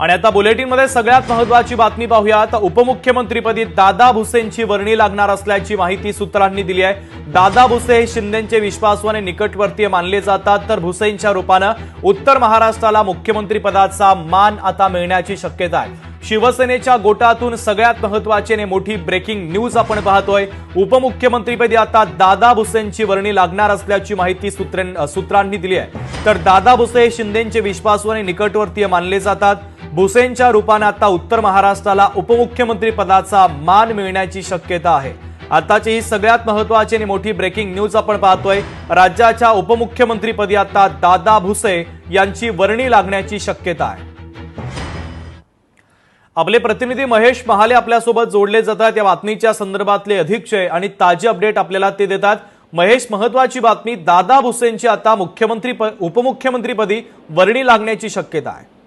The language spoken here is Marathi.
आणि आता बुलेटिनमध्ये सगळ्यात महत्वाची बातमी पाहूयात. उपमुख्यमंत्रीपदी दादा भुसेंची वर्णी लागणार असल्याची माहिती सूत्रांनी दिली आहे. दादा भुसे हे शिंदेचे विश्वासू आणि निकटवर्तीय मानले जातात. तर भुसेंच्या रूपानं उत्तर महाराष्ट्राला मुख्यमंत्रीपदाचा मान आता मिळण्याची शक्यता आहे. शिवसेनेच्या गोटातून सगळ्यात महत्वाची आणि मोठी ब्रेकिंग न्यूज आपण पाहतोय. उपमुख्यमंत्रीपदी आता दादा भुसेंची वर्णी लागणार असल्याची माहिती सूत्रांनी दिली आहे. तर दादा भुसे हे शिंदेचे विश्वासू आणि निकटवर्तीय मानले जातात. भुसेंच्या रूपाने आता उत्तर महाराष्ट्राला उपमुख्यमंत्री पदाचा मान मिळण्याची शक्यता आहे. आताची ही सगळ्यात महत्वाची आणि मोठी ब्रेकिंग न्यूज आपण पाहतोय. राज्याच्या उपमुख्यमंत्रीपदी आता दादा भुसे यांची वर्णी लागण्याची शक्यता आहे. आपले प्रतिनिधी महेश महाले आपल्यासोबत जोडले जातात. या बातमीच्या संदर्भातले अधिकचे आणि ताजे अपडेट आपल्याला ते देतात. महेश महत्वाची बातमी दादा भुसेंची आता मुख्यमंत्री उपमुख्यमंत्रीपदी वर्णी लागण्याची शक्यता आहे.